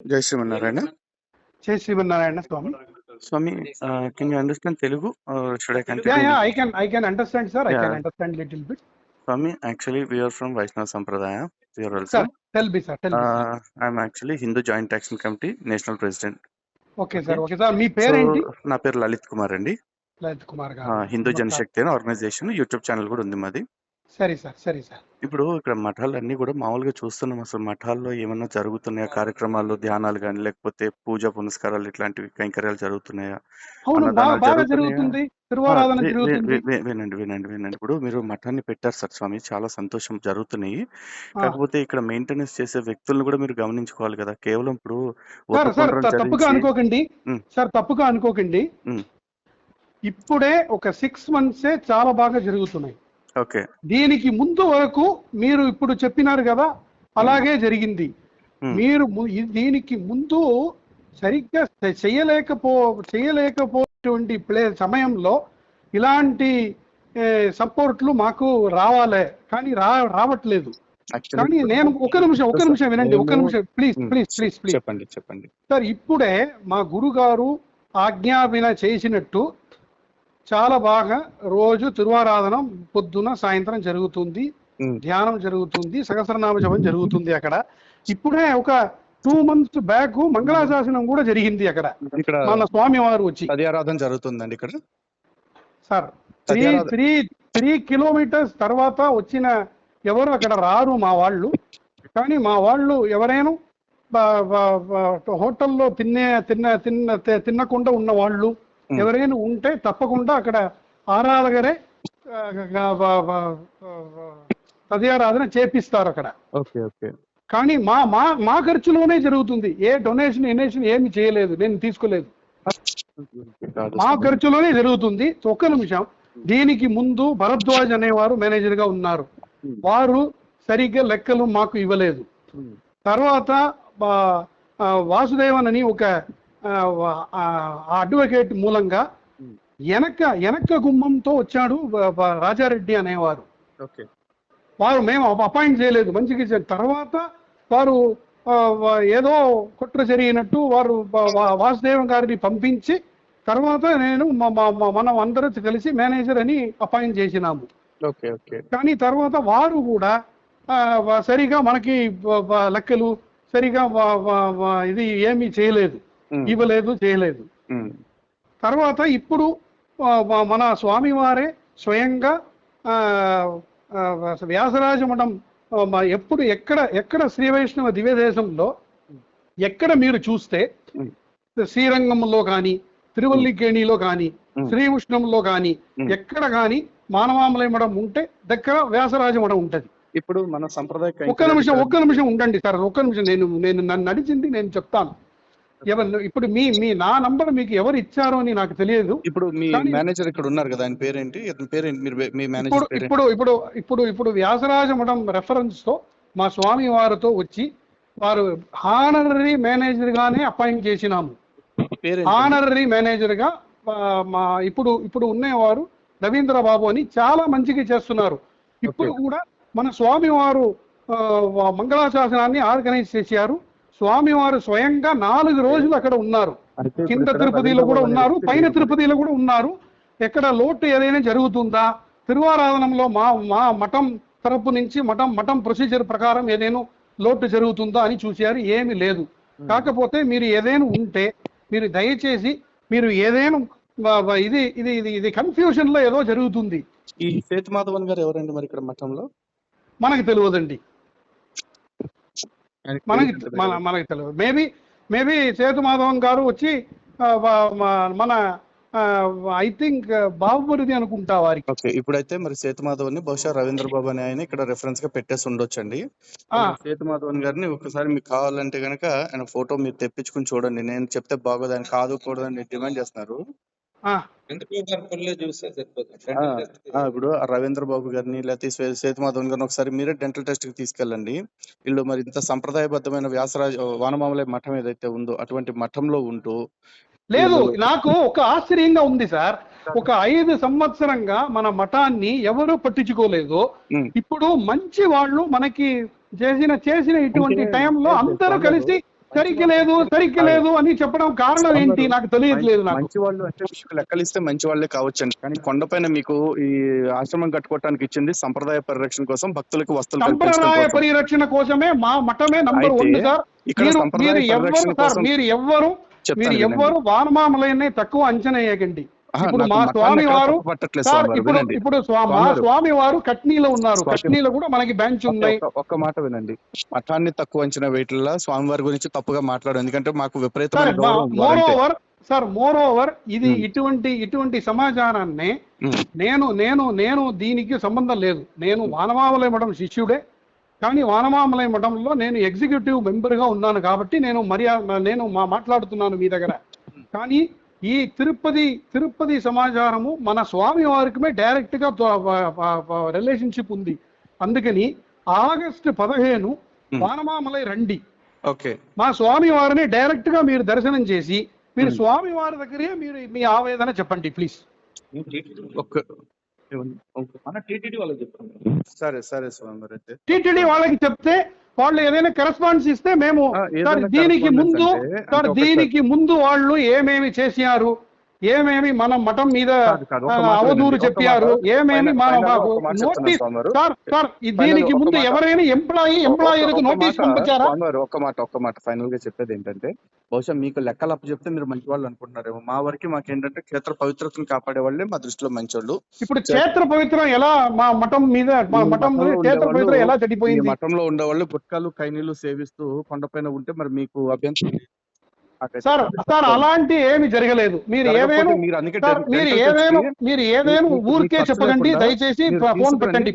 జై శ్రీమన్నారాయణ. జై Srimannarayana swami. Swami can you understand Telugu? Should I ya I can I can understand sir I. Can understand little bit swami actually we're from Vaishnava sampradaya we're also sir tell be sir tell be I'm actually Hindu joint action committee national president okay sir okay sir మీ పేరేంటి? నా పేరు లలిత్ కుమార్ అండి. లలిత్ కుమార్ గారు. హిందూ జనశక్తి అనే organisation YouTube channel కూడా ఉంది మాది. సరే సార్ సరే సార్. ఇప్పుడు ఇక్కడ మఠాలన్నీ కూడా మామూలుగా చూస్తున్నాం అసలు. మఠాల్లో ఏమన్నా జరుగుతున్నాయా? కార్యక్రమాలు ధ్యానాలు కానీ లేకపోతే పూజ పునస్కారాలు ఇట్లాంటివి కైంకర్యాలు జరుగుతున్నాయా? అవును బాగా అన్నదానాలు బాగా జరుగుతున్నాయా? జరుగుతుంది. తిరువారాధన ఆ, వే- వే- జరుగుతుంది. వే- వే- వినండి వినండి వినండి. ఇప్పుడు మీరు మఠాన్ని పెట్టారు సార్ స్వామి. చాలా సంతోషం జరుగుతున్నాయి. ఆ, కాకపోతే ఇక్కడ మెయింటెనెన్స్ చేసే వ్యక్తులను కూడా మీరు గమనించుకోవాలి కదా. కేవలం ఇప్పుడు సార్ సార్ ఒక్క త- తప్పుగా చదివించి అనుకోకండి. ఉమ్. సార్ తప్పుగా అనుకోకండి. ఉమ్. ఇప్పుడే ఒక సిక్స్ మంత్సే చాలా బాగా జరుగుతున్నాయి. ఓకే. దీనికి ముందు వరకు మీరు ఇప్పుడు చెప్పినారు కదా అలాగే జరిగింది. మీరు దీనికి ముందు సరిగ్గా చేయలేకపో చేయలేకపోయేటువంటి ప్లే సమయంలో ఇలాంటి సపోర్ట్లు మాకు రావాలే కానీ రా రావట్లేదు. కానీ నేను ఒక నిమిషం ఒక నిమిషం వినండి ఒక నిమిషం. ప్లీజ్. ప్లీజ్ ప్లీజ్ ప్లీజ్ చెప్పండి చెప్పండి. సార్ ఇప్పుడే మా గురుగారు ఆజ్ఞాపిన చేసినట్టు చాలా బాగా రోజు తిరువారాధన పొద్దున సాయంత్రం జరుగుతుంది. ధ్యానం జరుగుతుంది సహస్రనామ జపం జరుగుతుంది అక్కడ ఇప్పుడే ఒక టూ మంత్స్ బ్యాక్ మంగళాశాసనం కూడా జరిగింది అక్కడ మన స్వామి వారు వచ్చి సద్యారాధన జరుగుతుందండి ఇక్కడ sir three. Three three kilometres తర్వాత వచ్చిన ఎవరు అక్కడ రారు మా వాళ్ళు కానీ మా వాళ్ళు ఎవరైనా హోటల్లో తినే తిన్న తిన్న తి- తినకుండా ఉన్న వాళ్ళు. ఎవరైనా ఉంటే తప్పకుండా అక్కడ ఆరాధగరే ఆ, గ- బ- బ- బ- తదియారాధన చేపిస్తారు అక్కడ. Okay okay. కానీ మా మా మా ఖర్చులోనే జరుగుతుంది. ఏ డొనేషన్ ఎనేషన్ ఏమి చేయలేదు నేను తీసుకోలేదు. మా ఖర్చులోనే జరుగుతుంది. ఒక్క నిమిషం. దీనికి ముందు భరద్వాజ్ అనేవారు మేనేజర్గా ఉన్నారు. వారు సరిగ్గా లెక్కలు మాకు ఇవ్వలేదు. తర్వాత వాసుదేవన్ అని ఒక అడ్వకేట్ మూలంగా. వెనక వెనక గుమ్మంతో వచ్చాడు రాజారెడ్డి అనేవారు. ఓకే. వారు మేము అపాయింట్ చేయలేదు మంచిగా తర్వాత వారు ఏదో కుట్ర జరిగినట్టు వారు వాసుదేవం గారిని పంపించి తర్వాత నేను మనం అందరూ కలిసి మేనేజర్ అని అపాయింట్ చేసినాము. Okay okay. కానీ తర్వాత వారు కూడా సరిగా మనకి లెక్కలు సరిగా ఇది ఏమీ చేయలేదు. ఇవ్వలేదు చేయలేదు. తర్వాత ఇప్పుడు మన స్వామివారే స్వయంగా వ్యాసరాజ మఠం ఎప్పుడు ఎక్కడ ఎక్కడ శ్రీ వైష్ణవ దివ్యదేశంలో ఎక్కడ మీరు చూస్తే. శ్రీరంగంలో కానీ తిరువల్లికేణిలో కానీ. శ్రీకృష్ణంలో కానీ. ఎక్కడ కానీ మానవామలయ మఠం ఉంటే దగ్గర వ్యాసరాజ మఠం ఉంటది ఇప్పుడు మన సంప్రదాయ ఒక్క నిమిషం ఒక్క నిమిషం ఉండండి సార్ ఒక్క నిమిషం నేను నేను నన్ను నడిచింది నేను చెప్తాను ఎవరు ఇప్పుడు మీ మీ నా నంబర్ మీకు ఎవరు ఇచ్చారో అని నాకు తెలియదు. ఇప్పుడు మీ మేనేజర్ ఇక్కడ ఉన్నారు కదా ఆయన పేరేంటి? మీరు మీ ఇప్పుడు మేనేజర్ ఇప్పుడు ఇప్పుడు ఇప్పుడు ఇప్పుడు వ్యాసరాజ మఠం రెఫరెన్స్తో మా స్వామి వారితో వచ్చి వారు హానరీ మేనేజర్ గానే అపాయింట్ చేసినాము. ఆనరీ మేనేజర్గా మా ఇప్పుడు ఇప్పుడు ఉన్నవారు రవీంద్ర బాబు అని చాలా మంచిగా చేస్తున్నారు. ఇప్పుడు కూడా మన స్వామి వారు మంగళాశాసనాన్ని ఆర్గనైజ్ చేశారు. స్వామి వారు స్వయంగా నాలుగు రోజులు అక్కడ ఉన్నారు. కింద తిరుపతిలో కూడా ఉన్నారు పైన తిరుపతిలో కూడా ఉన్నారు. ఎక్కడ లోటు ఏదైనా జరుగుతుందా? తిరువారాధనంలో మా మా మఠం తరపు నుంచి మఠం మఠం ప్రొసీజర్ ప్రకారం ఏదైనా లోటు జరుగుతుందా అని చూశారు ఏమీ లేదు. కాకపోతే మీరు ఏదైనా ఉంటే మీరు దయచేసి మీరు ఏదైనా ఇది ఇది ఇది ఇది కన్ఫ్యూజన్లో ఏదో జరుగుతుంది. ఈ సేతు మాధవన్ గారు ఎవరండి మరి ఇక్కడ మఠంలో? మనకు తెలియదండి. మనకి మన. మనకి తెలియదు. మేబీ మేబీ సేతు మాధవన్ గారు వచ్చి మన ఐ థింక్ బాబుమరిది అనుకుంటా వారికి. ఓకే ఇప్పుడైతే మరి సేతు మాధవన్ని బహుశా రవీంద్ర బాబు అని ఆయన ఇక్కడ రెఫరెన్స్గా పెట్టేసి ఉండొచ్చండి. సేతు మాధవన్ గారిని ఒకసారి మీకు కావాలంటే గనక ఆయన ఫోటో మీరు తెప్పించుకుని చూడండి. నేను చెప్తే బాగోదు ఆయన కాదు కూడదని డిమాండ్ చేస్తున్నారు. ఆ, ఫుల్ చూస్తే సరిపోతుంది ఆ, ఆ, ఇప్పుడు ఆ రవీంద్ర బాబు గారిని లేకపోతే సే- సేతు మాధవన్ గారిని ఒకసారి మీరే డెంటల్ టెస్ట్కి తీసుకెళ్ళండి. వీళ్ళు మరి ఇంత సంప్రదాయబద్ధమైన వ్యాసరాజ వానమామలయ మఠం ఏదైతే ఉందో అటువంటి మఠంలో ఉంటూ లేదు నాకు ఒక ఆశ్చర్యంగా ఉంది సార్. ఒక ఐదు సంవత్సరంగా మన మఠాన్ని ఎవరు పట్టించుకోలేదు. ఉమ్, ఇప్పుడు మంచి వాళ్ళు మనకి చేసిన చేసిన ఇటువంటి టైంలో అందరూ కలిసి సరిగ్గా లేదు సరిగ్గా లేదు అని చెప్పడం కారణం ఏంటి? నాకు తెలియట్లేదు మంచి వాళ్ళు అంటే మీకు లెక్కలిస్తే మంచి వాళ్ళే కావచ్చండి. కానీ కొండపైన మీకు ఈ ఆశ్రమం కట్టుకోవడానికి ఇచ్చింది సంప్రదాయ పరిరక్షణ కోసం భక్తులకు వస్తువులు కల్పించడం సంప్రదాయ. పరిరక్షణ కోసమే మా మఠమే నంబర్ వన్ సార్. మీరు ఎవ్వరు సార్ మీరు ఎవ్వరు మీరు. ఎవ్వరు వానమామలైన తక్కువ అంచనా వేయకండి. ఇప్పుడు మా స్వామి వారు స్వామి వారు, ఇప్పుడు. ఇప్పుడు మా స్వామి వారు. స్వామి వారు కట్నీలో ఉన్నారు. స్వామి- కట్నీలో కూడా మనకి బెంచ్ ఉన్నాయి. ఒక్క- మాట వినండి. మఠాన్ని తక్కువ అంచనా వేయట్ల స్వామివారి గురించి తప్పుగా మాట్లాడు ఎందుకంటే మాకు విపరీతమైన sir moreover sir moreover ఇది. ఇటువంటి ఇటువంటి సమాచారాన్ని నేను నేను నేను దీనికి సంబంధం లేదు. నేను వానమామలై మఠం శిష్యుడే. కానీ వానమామలై మఠంలో నేను ఎగ్జిక్యూటివ్ మెంబర్గా ఉన్నాను కాబట్టి నేను మర్యాద నేను మా మాట్లాడుతున్నాను మీ దగ్గర. కానీ ఈ తిరుపతి తిరుపతి సమాచారము మన స్వామి వారికి డైరెక్ట్గా రిలేషన్షిప్ ఉంది అందుకని ఆగస్టు పదిహేను. వానమామలై రండి ఓకే మా స్వామి వారిని డైరెక్ట్గా మీరు దర్శనం చేసి మీరు. స్వామి వారి దగ్గరే మీరు మీ ఆవేదన చెప్పండి ప్లీజ్? మన టీటీడీ వాళ్ళకి చెప్తాను సరే సరే అయితే టీటీడీ వాళ్ళకి చెప్తే వాళ్ళు ఏదైనా కరెస్పాండెన్స్ ఇస్తే మేము సార్ దీనికి ముందు సార్ దీనికి ముందు వాళ్ళు ఏమేమి చేశారు ఏమేమి మన మఠం మీద అవధూరు చెప్పారు. ఏమేమి మన మాకు నోటీస్. సార్ సార్ దీనికి ముందు. ఎవరైనా ఎంప్లాయీ ఎంప్లాయీలకు నోటీస్ పంపించారా ఒక్క మాట ఒక్క మాట ఫైనల్గా చెప్పేది ఏంటంటే బహుశా మీకు లెక్కలు అప్పు చెప్తే మీరు మంచి వాళ్ళు అనుకుంటున్నారేమో మా వరకు మాకు ఏంటంటే క్షేత్ర పవిత్రతను కాపాడే వాళ్ళే మా దృష్టిలో మంచోళ్ళు ఇప్పుడు క్షేత్ర పవిత్రం ఎలా మా మఠం మీద మా మఠం క్షేత్ర పవిత్రం ఎలా చెడిపోయింది మఠంలో ఉండేవాళ్ళు గుట్కాలు కైనీలు సేవిస్తూ కొండపైన ఉంటే మరి మీకు అభ్యంతరం సార్ సార్ అలాంటి ఏమి జరగలేదు. మీరు ఏదేను మీరు సార్ మీరు ఏదేను మీకు ఊరికే చెప్పకండి దయచేసి ఫోన్. పెట్టండి